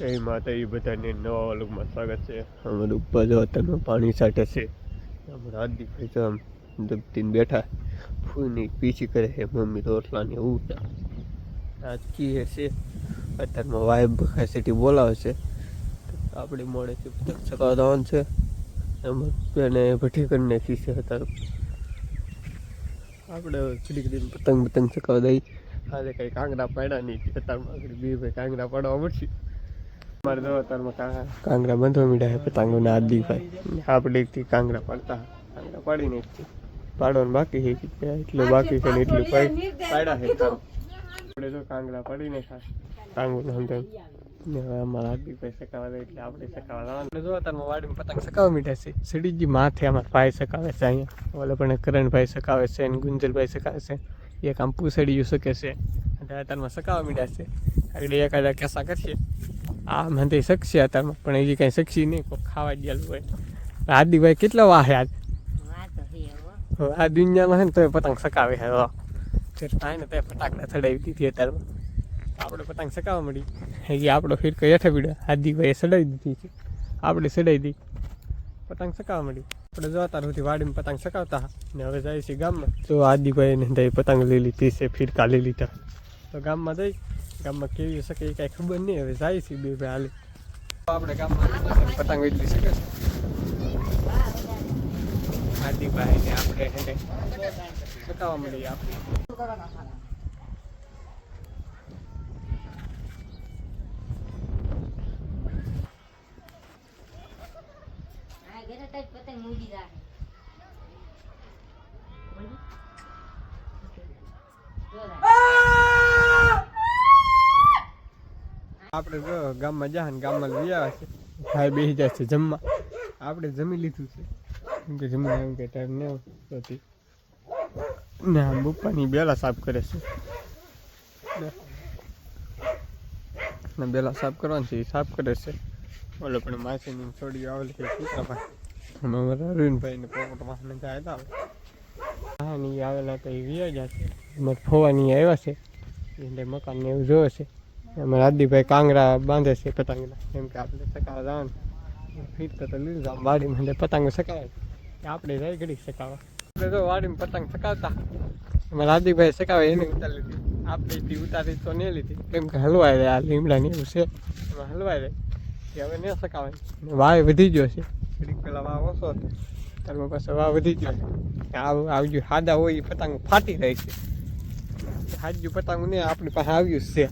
જય માતા એ બધાને નવા વાલુમાં સ્વાગત છે. અમારું ઉપર અત્યારમાં પાણી સાટે છે. અમારા ભાઈ તો આમ દબતીને બેઠા. ફૂની પીછી કરે છે, મમ્મી રોટલાને એવું આજ કી છે. અત્યારમાં વાઇબ કેસેટી બોલાવે છે. આપણે મોડેથી પતંગ જવાનું છે. એમાં એને ભઠ્ઠી કરી નાખી છે અત્યારે. આપણે ઘડી ઘડીને પતંગ પતંગ ચકાવ દઈ આજે કંઈ કાંગડા પાડ્યા નહીં. અત્યારમાં બે ભાઈ કાંગડા પાડવા મળશે. મારે તો અત્યારમાં કા- કાંગડા બંધવા મીડા છે પતંગોના આદિભાઈ આપણે એકથી કાંગડા પાડતા. કાંગડા પાડી નાખતી પાડવાનું બાકી છે એટલું બાકી છે ને એટલું પાડી પાડ્યા છે આપણે જો કાંગડા પડી નાખ્યા. કાંગો સમજાય. ને હવે અમારા આદિભાઈ સકાવા દે એટલે આપણે સકાવા એટલે જો અત્યારમાં વાડીમાં પતંગ સકાવા મીઠા છે. સીડીજી માથે અમારા ભાઈ સકાવે છે અહીંયા. ઓલે પણ કરણભાઈ સકાવે છે ને ગુંજલભાઈ સકાવે છે. એક આમ પૂસડી શકે છે. અને અત્યારમાં સકાવા મીઠા છે. આગળ એકાદા કેસા કરશે આ મને તે શકશે અત્યારમાં પણ હજી કાંઈ શકશી નહીં કોઈ ખાવા ગયેલું હોય. આદિભાઈ કેટલા વાહે આજ? આ દુનિયામાં છે ને તોય પતંગ સકાવે હવે થાય ને તે ફટાકડા ચડાવી દીધી અત્યારમાં. આપણે પતંગ સકાવા મળી. હજી આપણો ફિરકો હેઠે પીડ્યો. આદિભાઈએ ચડાવી દીધી છે. આપણે સડાવી દી પતંગ સકાવા મળી. આપણે જોતા સુધી વાડીમાં પતંગ સકાવતા ને હવે જાય છે ગામમાં. જો આદિભાઈને પતંગ લઈ લીધી છે ફિરકા લઈ લીધા. તો ગામમાં જઈ ગામમાં કેવી શકે એ કાંઈ ખબર નહીં હવે જાય છે બે ભાઈ હાલે. આપણે ગામમાં પતંગ વેચી શકે છે આદિભાઈ ને આપણે. એને સકાવવા મળી આપણે પતંગ મૂડી રાખે. આપણે જો ગામમાં જા ને ગામમાં લઈ આવ્યા છે. ભાઈ બેસી જાય છે જમવા. આપણે જમી લીધું છે. કેમ કે જમીને એમ કે ટાઈમ ન હતી ને આમ બપ્પાની બેલા સાફ કરે છે. ને- બેલા સાફ કરવાની છે, એ સાફ કરે છે. ઓલો પણ માસીની છોડી આવેલી કે કૂતરાભાઈ અમે મારા અરવિંદભાઈ ને પોપટ વાહને જાય તો હા, ને ઈ આવેલા તો એ વિયા ગયા છે. એમાં ફોવાની આવ્યા છે. એટલે મકાન ને એવું જોવે છે. એમાં આદિભાઈ કાંગરા બાંધે છે પતંગના. એમ કે આપણે સકાવા ફીટ તો લીધું આમ વાડીમાં એટલે પતંગ સકાવે આપણે જાય ઘડી સકાવા. આપણે તો વાડીમાં પતંગ સકાવતા. એમાં આદિભાઈ સકાવે, એને ઉતારી લીધી. આપણે ઉતારી તો નહીં લીધી. કેમ કે હલવાઈ રહે આ લીમડાની એવું છે. એમાં હલવાઈ રહે કે હવે ન સકાવે વાય વધી ગયો છે. ઘડીક પહેલાં વાવ ઓછો હતો. ત્યારમાં પાછો વાવ વધી ગયો આવ, આવજો સાદા હોય એ પતંગ ફાટી રહી છે. હાજુ પતંગ નહીં, આપણી પાસે આવ્યું જ છે.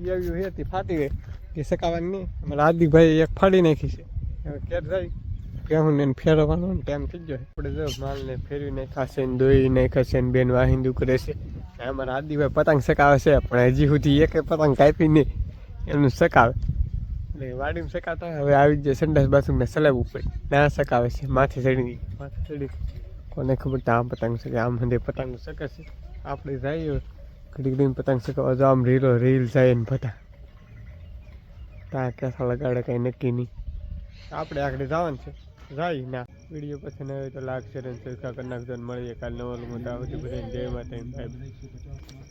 ઈ હતી ફાટી ગઈ એ શકાવાની નહીં. અમારા હાર્દિકભાઈ એક ફાડી નાખી છે. હવે થાય જાય. ભેહું ને ફેરવવાનો ટાઈમ થઈ ગયો. આપણે જો માલને ફેરવી નાખ્યા છે ને દોઈ નાખ્યા છે ને બેન વાહિંદુ કરે છે. ને અમારા આદિભાઈ પતંગ શકાવે છે. પણ હજી સુધી એક પતંગ કાપી નહીં. એનું શકાવે એટલે વાડીમાં શકાતા હવે આવી જાય સંડાસ બાથરૂમને સલાબ ઉપર ના સકાવે છે. માથે ચડી માથે ચડી કોને ખબર તો આમ પતંગ શકે આમ હંધે પતંગ શકે છે આપણે જઈએ. ઘડી ઘડીને પતંગ શીખવા જો આમ રીલો રીલ જાય ને બધા ત્યાં કેસા લગાડે કંઈ નક્કી નહીં આપણે આગળ જવાનું છે જાય ના વીડિયો પછી આવે તો લાગશે ને સરખા કરી નાખજો ને મળીએ કાલ નવા લોકો જય માતા